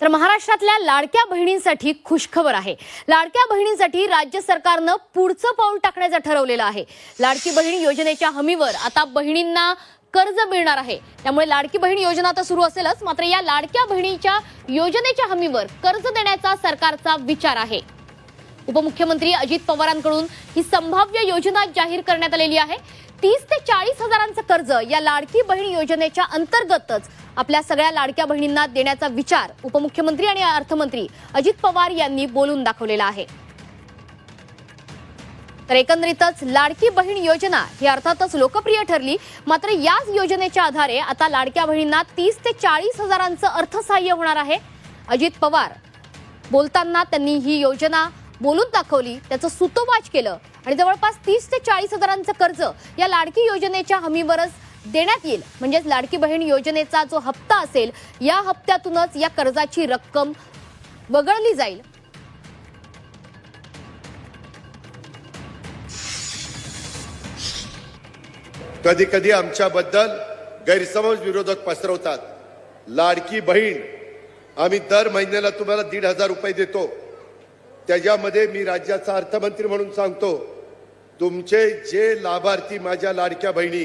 तर महाराष्ट्रातल्या लाडक्या बहिणींसाठी खुशखबर आहे. लाडक्या बहिणींसाठी राज्य सरकारनं पुढचं पाऊल टाकण्याचं ठरवलेलं आहे. लाडकी बहीण योजनेच्या हमीवर आता बहिणींना कर्ज मिळणार आहे. त्यामुळे लाडकी बहीण योजना तर सुरू असेलच मात्र या लाडक्या बहिणीच्या योजनेच्या हमीवर कर्ज देण्याचा सरकारचा विचार आहे. उपमुख्यमंत्री अजित पवारांकडून ही संभाव्य योजना जाहीर करण्यात आलेली आहे. तीस ते चाळीस हजारांचं कर्ज या लाडकी बहीण योजनेच्या अंतर्गतच आपल्या सगळ्या लाडक्या बहिणींना देण्याचा विचार उपमुख्यमंत्री आणि अर्थमंत्री अजित पवार यांनी बोलून दाखवलेला आहे. तर एकंदरीतच लाडकी बहीण योजना ही अर्थातच लोकप्रिय ठरली. मात्र याच योजनेच्या आधारे आता लाडक्या बहिणींना तीस ते चाळीस हजारांचं अर्थसहाय्य होणार आहे. अजित पवार बोलताना त्यांनी ही योजना बोलून दाखवली त्याचं सुतोवाच केलं. आणि जवळपास तीस ते चाळीस हजारांचं कर्ज या लाडकी योजनेच्या हमीवरच देण्यात येईल. म्हणजेच लाडकी बहीण योजनेचा जो हप्ता असेल या हप्त्यातूनच या कर्जाची रक्कम वगळली जाईल. कधी कधी आमच्याबद्दल गैरसमज विरोधक पसरवतात. लाडकी बहीण आम्ही दर महिन्याला तुम्हाला दीड हजार रुपये देतो. त्याच्यामध्ये मी राज्याचा अर्थमंत्री म्हणून सांगतो तुमचे जे लाभार्थी माझ्या लाडक्या बहिणी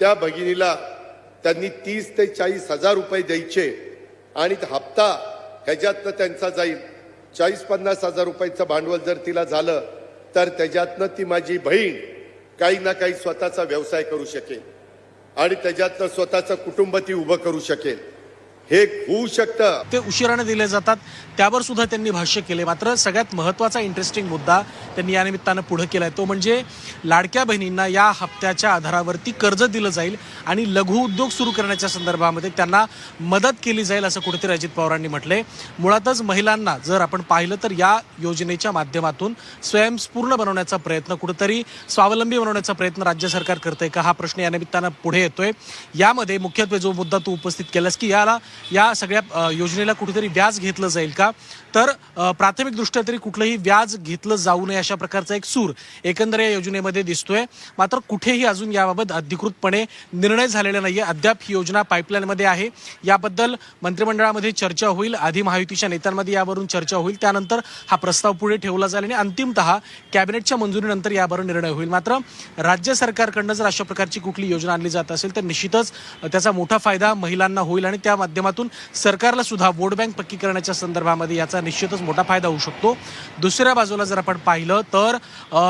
त्या भगिनीला त्यांनी तीस ते चाळीस हजार रुपये द्यायचे आणि हप्ता ह्याच्यातनं त्यांचा जाईल. चाळीस पन्नास हजार रुपयाचं भांडवल जर तिला झालं तर त्याच्यातनं ती माझी बहीण काही ना काही स्वतःचा व्यवसाय करू शकेल आणि त्याच्यातनं स्वतःचं कुटुंब ती उभं करू शकेल. हे होऊ शकतं. ते उशिराने दिले जातात. त्यावर सुद्धा त्यांनी भाष्य केले. मात्र सगळ्यात महत्त्वाचा इंटरेस्टिंग मुद्दा त्यांनी या निमित्तानं पुढे केलाय. तो म्हणजे लाडक्या बहिणींना या हप्त्याच्या आधारावरती कर्ज दिलं जाईल आणि लघु उद्योग सुरू करण्याच्या संदर्भामध्ये त्यांना मदत केली जाईल असं कुठेतरी अजित पवारांनी म्हटलंय. मुळातच महिलांना जर आपण पाहिलं तर या योजनेच्या माध्यमातून स्वयंपूर्ण बनवण्याचा प्रयत्न कुठेतरी स्वावलंबी बनवण्याचा प्रयत्न राज्य सरकार करतंय का? हा प्रश्न या निमित्तानं पुढे येतोय. यामध्ये मुख्यत्वे जो मुद्दा तू उपस्थित केलास की याला या सगळ्या योजनेला कुठेतरी व्याज घेतलं जाईल का? तर प्राथमिकदृष्ट्या तरी कुठलंही व्याज घेतलं जाऊ नये अशा प्रकारचा एक सूर एकंदर या योजनेमध्ये दिसतोय. मात्र कुठेही अजून याबाबत अधिकृतपणे निर्णय झालेला नाहीये. अद्याप ही योजना पाईपलाईनमध्ये आहे. याबद्दल मंत्रिमंडळामध्ये चर्चा होईल. आधी महायुतीच्या नेत्यांमध्ये यावरून चर्चा होईल. त्यानंतर हा प्रस्ताव पुढे ठेवला जाईल आणि अंतिमतः कॅबिनेटच्या मंजुरीनंतर यावर निर्णय होईल. मात्र राज्य सरकारकडनं जर अशा प्रकारची कुठली योजना आणली जात असेल तर निश्चितच त्याचा मोठा फायदा महिलांना होईल आणि त्या माध्यमातून सरकारला सुद्धा वोट बँक पक्की करण्याच्या संदर्भामध्ये याचा निश्चितच मोठा फायदा होऊ शकतो. दुसऱ्या बाजूला जर आपण पाहिलं तर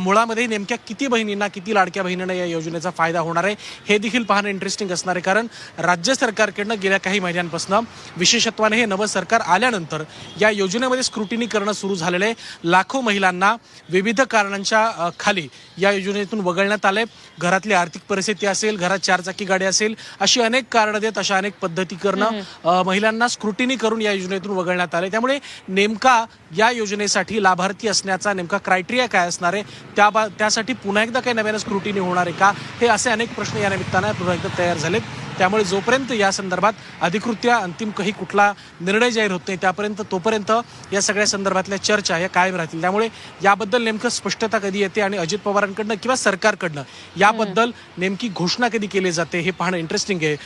मुळामध्ये नेमक्या किती बहिणींना किती लाडक्या बहिणींना या योजनेचा फायदा होणार आहे हे देखील पाहणं इंटरेस्टिंग असणार आहे. कारण राज्य सरकारकडनं गेल्या काही महिन्यांपासून विशेषत्वाने हे नवं सरकार आल्यानंतर या योजनेमध्ये स्क्रुटिनी करणं सुरू झालेलं आहे. लाखो महिलांना विविध कारणांच्या खाली या योजनेतून वगळण्यात आलंय. घरातली आर्थिक परिस्थिती असेल घरात चारचाकी गाडी असेल अशी अनेक कारणं देत अशा अनेक पद्धती करणं महिलांना स्क्रुटिनी करून या योजनेतून वगळण्यात आले त्यामुळे नेमका या योजनेसाठी लाभार्थी असण्याचा नेमका क्रायटेरिया काय असणार आहे? त्या बा- त्यासाठी पुन्हा एकदा काही नव्यानं स्क्रुटिनी होणार आहे का? हे असे अनेक प्रश्न या निमित्तानं पुन्हा एकदा तयार झालेत. त्यामुळे जोपर्यंत या संदर्भात अधिकृत्या अंतिम काही कुठला निर्णय जाहीर होत नाही त्यापर्यंत तोपर्यंत या सगळ्या संदर्भातल्या चर्चा या कायम राहतील. त्यामुळे याबद्दल नेमकं स्पष्टता कधी येते आणि अजित पवारांकडनं किंवा सरकारकडनं याबद्दल नेमकी घोषणा कधी केली जाते हे पाहणं इंटरेस्टिंग आहे.